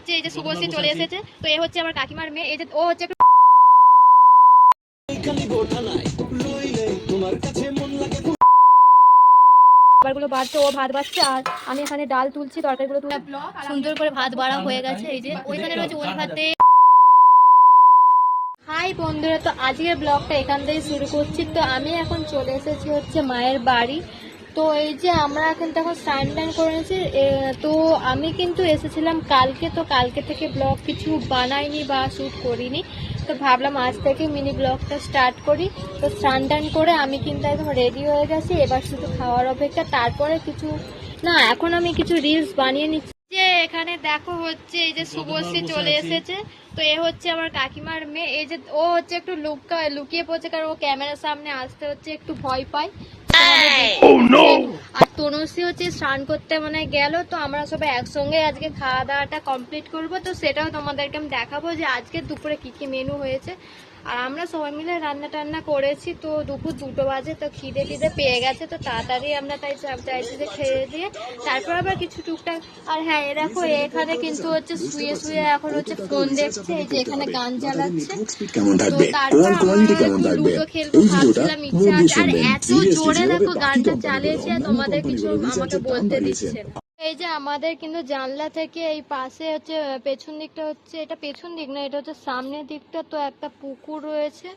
হচ্ছে এই যে শুভশ্রী চলে এসেছে তো এ হচ্ছে আমার কাকিমার মেয়ে এই যে ও হচ্ছে খাবারগুলো বাড়ছে ও ভাত বাড়ছে আর আমি এখানে ডাল তুলছি তরকারিগুলো তুলে সুন্দর করে ভাত বাড়া হয়ে গেছে এই যে ওইখানে রয়েছে ওই ভাতে হাই বন্ধুরা তো আজকের ব্লগটা এখান থেকে শুরু করছি তো আমি এখন চলে এসেছি হচ্ছে মায়ের বাড়ি। তো এই যে আমরা এখন তখন স্নান টান করে নিয়েছি তো আমি কিন্তু এসেছিলাম কালকে তো কালকে থেকে ব্লগ কিছু বানাইনি বা শ্যুট করিনি। তো ভাবলাম আজ থেকে মিনি ব্লগটা স্টার্ট করি। তো স্নান টান করে আমি কিন্তু একদম রেডি হয়ে গেছি। এবার শুধু খাওয়ার অপেক্ষা। তারপরে কিছু না এখন আমি কিছু রিলস বানিয়ে নিচ্ছি। যে এখানে দেখো হচ্ছে এই যে শুভশ্রী চলে এসেছে। তো এ হচ্ছে আমার কাকিমার মেয়ে। এই যে ও হচ্ছে একটু লুকা লুকিয়ে পড়ছে কারণ ও ক্যামেরার সামনে আসতে হচ্ছে একটু ভয় পায়। আর তনুশ্রী হচ্ছে স্নান করতে মানে গেল তো আমরা সবাই একসঙ্গে আজকে খাওয়া দাওয়াটা কমপ্লিট করব। তো সেটাও তোমাদেরকে আমি দেখাবো যে আজকে দুপুরে কি কি মেনু হয়েছে। আর আমরা সবাই মিলে রান্না টান্না করেছি তো দুপুর দুটো বাজে তো খিদে টিদে পেয়ে গেছে তো তাড়াতাড়ি আমরা তাই চাইছি যে খেয়ে দিয়ে তারপর আবার কিছু টুকটাক আর হ্যাঁ এ দেখো এখানে কিন্তু হচ্ছে শুয়ে শুয়ে এখন হচ্ছে ফোন দেখছে এই যে এখানে গান চালাচ্ছে। তো তারপর আমরা লুডো খেলব ভাবছিলাম ইচ্ছা আছে। আর এত জোরে দেখো গানটা চালিয়েছে তোমাদের কিছু আমাকে বলতে দিচ্ছে। না। এই যে আমাদের কিন্তু জানলা থেকে এই পাশে হচ্ছে পেছন দিকটা হচ্ছে, এটা পেছন দিক না, এটা হচ্ছে সামনের দিকটা, তো একটা পুকুর রয়েছে।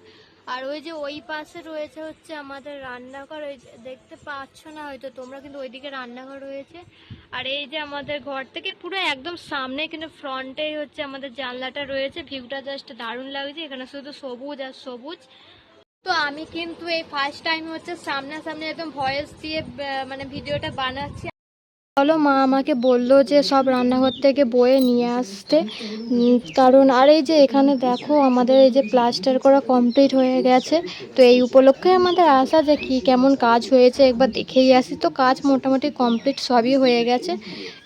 আর ওই যে ওই পাশে রয়েছে হচ্ছে আমাদের রান্নাঘর, ওই দেখতে পাচ্ছ না হয়তো, তোমরা কিন্তু ওইদিকে রান্নাঘর রয়েছে। আর এই যে আমাদের ঘর থেকে পুরো একদম সামনে কিন্তু ফ্রন্টেই হচ্ছে আমাদের জানলাটা রয়েছে, ভিউটা জাস্ট দারুণ লাগছে, এখানে শুধু সবুজ আর সবুজ। তো আমি কিন্তু এই ফার্স্ট টাইম হচ্ছে সামনাসামনি একদম ভয়েস দিয়ে মানে ভিডিওটা বানাচ্ছি। চলো মা আমাকে বলল যে সব রান্নাঘর থেকে বয়ে নিয়ে আসতে। কারণ, আর এই যে এখানে দেখো আমাদের এই যে প্লাস্টার করা কমপ্লিট হয়ে গেছে। তো এই উপলক্ষে আমাদের আসা যে কি কেমন কাজ হয়েছে, একবার দেখেই আসি। তো কাজ মোটামুটি কমপ্লিট সবই হয়ে গেছে।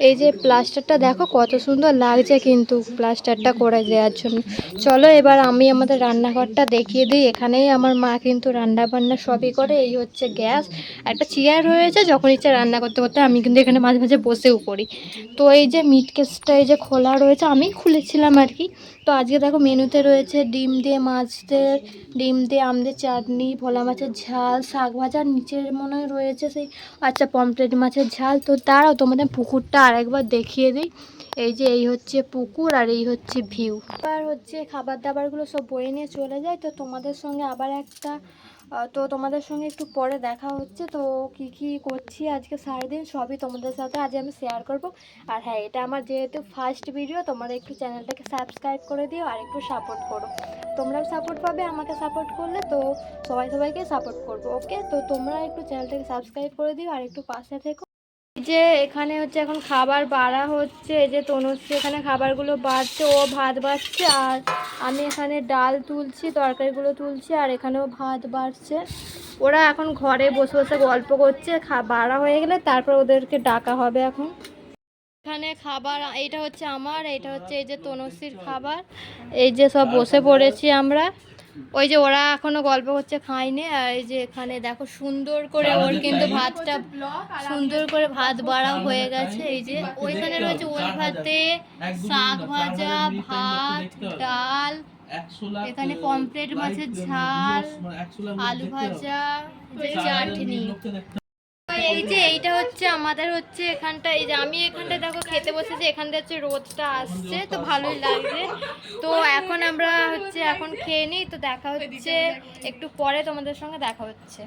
এই যে প্লাস্টারটা দেখো কত সুন্দর লাগছে কিন্তু প্লাস্টারটা করে দেওয়ার জন্য। চলো এবার আমি আমাদের রান্নাঘরটা দেখিয়ে দিই। এখানেই আমার মা কিন্তু রান্না বান্না সবই করে। এই হচ্ছে গ্যাস। একটা চেয়ার রয়েছে, যখন ইচ্ছে রান্না করতে করতে আমি কিন্তু এখানে মাঝে মাঝে মাঝে বসেও পড়ি। তো এই যে মিট কেসটা এই যে খোলা রয়েছে, আমি খুলেছিলাম আর কি তো আজকে দেখো মেনুতে রয়েছে ডিম দিয়ে মাছ দিয়ে, ডিম দিয়ে আম দিয়ে চাটনি, ভোলা মাছের ঝাল, শাক ভাজা, আর নিচের মনে হয় রয়েছে সেই আচ্ছা পমপ্লেট মাছের ঝাল। তো দাঁড়াও তোমাদের পুকুরটা আরেকবার দেখিয়ে দিই। এই যে এই হচ্ছে পুকুর আর এই হচ্ছে ভিউ এবার হচ্ছে খাবার দাবারগুলো সব বয়ে নিয়ে চলে যায় তো তোমাদের সঙ্গে আবার একটা তো তোমাদের সঙ্গে একটু পরে দেখা হচ্ছে। তো কি কি করছি আজকে সারাদিন সবই তোমাদের সাথে আজ আমি শেয়ার করব। আর হ্যাঁ এটা আমার যেহেতু ফার্স্ট ভিডিও তোমরা একটু চ্যানেলটাকে সাবস্ক্রাইব করে দিও আর একটু সাপোর্ট করো। তোমরাও সাপোর্ট পাবে, আমাকে সাপোর্ট করলে তো সবাই সবাইকে সাপোর্ট করব ওকে তো তোমরা একটু চ্যানেলটাকে সাবস্ক্রাইব করে দিও আর একটু পাশে থেকো। যে এখানে হচ্ছে এখন খাবার বাড়া হচ্ছে যে তনুশ্রী এখানে খাবারগুলো বাড়ছে, ও ভাত বাড়ছে, আর আমি এখানে ডাল তুলছি, তরকারিগুলো তুলছি, আর এখানেও ভাত বাড়ছে। ওরা এখন ঘরে বসে বসে গল্প করছে বাড়া হয়ে গেলে তারপর ওদেরকে ডাকা হবে এখন। এখানে খাবার, এইটা হচ্ছে আমার, এইটা হচ্ছে এই যে তনুশ্রীর খাবার, এই যে সব বসে পড়েছি আমরা। ওই যে ওরা এখনও গল্প করছে খায়নি। আর এই যে এখানে দেখো সুন্দর করে ওর কিন্তু ভাতটা সুন্দর করে ভাত বাড়া হয়ে গেছে এই যে ওইখানে রয়েছে ওই ভাতে শাক ভাজা ভাত ডাল এখানে পমফ্রেট মাছের ঝাল আলু ভাজা চাটনি। এই যে এইটা হচ্ছে আমাদের হচ্ছে এখানটা। এই যে, আমি এখানটা দেখো খেতে বসেছি এখানটা হচ্ছে রোদটা আসছে, তো ভালোই লাগছে। তো এখন আমরা হচ্ছে এখন খেয়ে নিই, তো দেখা হচ্ছে একটু পরে তোমাদের সঙ্গে দেখা হচ্ছে।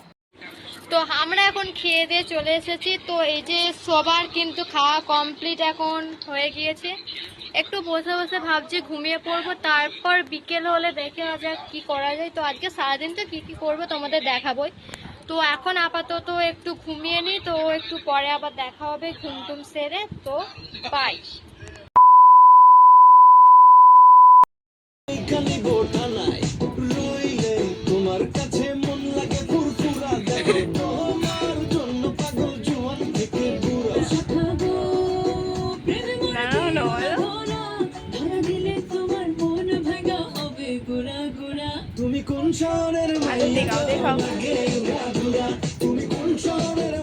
তো আমরা এখন খেয়ে দিয়ে চলে এসেছি, তো এই যে সবার কিন্তু খাওয়া কমপ্লিট এখন হয়ে গিয়েছে। একটু বসে বসে ভাবছি ঘুমিয়ে পড়ব, তারপর বিকেল হলে দেখে যাক কি করা যায়। তো আজকে সারাদিন তো কী কী করব তোমাদের দেখাবোই। তো এখন আপাতত একটু ঘুমিয়ে নিই তো একটু পরে আবার দেখা হবে ঘুম টুম সেরে, তো বাই। সংসারের শহরের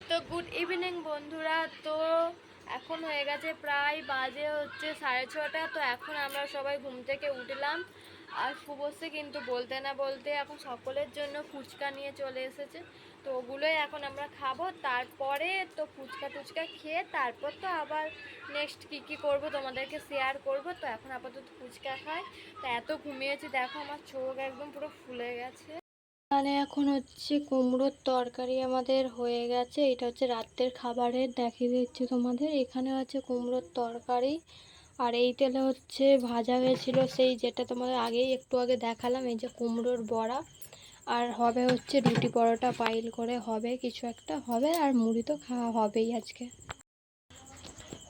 তো গুড ইভিনিং বন্ধুরা। তো এখন হয়ে গেছে প্রায় বাজে হচ্ছে সাড়ে ছটা। তো এখন আমরা সবাই ঘুম থেকে উঠলাম। আর শুভশ্রী কিন্তু বলতে না বলতে এখন সকলের জন্য ফুচকা নিয়ে চলে এসেছে। তো ওগুলোই এখন আমরা খাব, তারপরে তো ফুচকা টুচকা খেয়ে তারপর তো আবার নেক্সট কী কী করব তোমাদেরকে শেয়ার করব। তো এখন আপাতত ফুচকা খাই। তো এত ঘুমিয়েছি, দেখো আমার চোখ একদম পুরো ফুলে গেছে। মানে এখন হচ্ছে কুমড়োর তরকারি আমাদের হয়ে গেছে। এটা হচ্ছে রাতের খাবারের, দেখিয়ে দিচ্ছি তোমাদের। এখানে হচ্ছে কুমড়োর তরকারি। আর এই তেলে হচ্ছে ভাজা হয়েছিল সেই যেটা তোমাদের আগেই একটু আগে দেখালাম, এই যে কুমড়োর বড়া। আর হবে হচ্ছে রুটি পরোটা পাইল করে হবে কিছু একটা, হবে আর মুড়ি তো খাওয়া হবেই আজকে।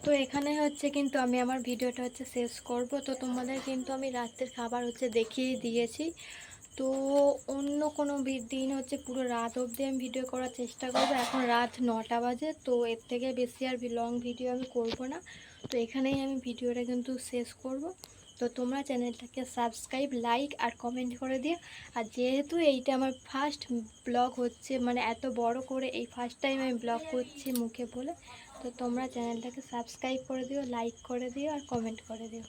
তো এখানে হচ্ছে কিন্তু আমি আমার ভিডিওটা হচ্ছে শেষ করব। তো তোমাদের কিন্তু আমি রাত্রের খাবার হচ্ছে দেখিয়ে দিয়েছি। তো অন্য কোনো দিন হচ্ছে পুরো রাত অবধি আমি ভিডিও করার চেষ্টা করব। এখন রাত নটা বাজে, তো এর থেকে বেশি আর লং ভিডিও আমি করব না। তো এখানেই আমি ভিডিওটা কিন্তু শেষ করব। তো তোমরা চ্যানেলটাকে সাবস্ক্রাইব লাইক আর কমেন্ট করে দিও। আর যেহেতু এইটা আমার ফার্স্ট ব্লগ হচ্ছে মানে এত বড় করে এই ফার্স্ট টাইম আমি ব্লগ করছি মুখে বলে, তো তোমরা চ্যানেলটাকে সাবস্ক্রাইব করে দিও লাইক করে দিও আর কমেন্ট করে দিও।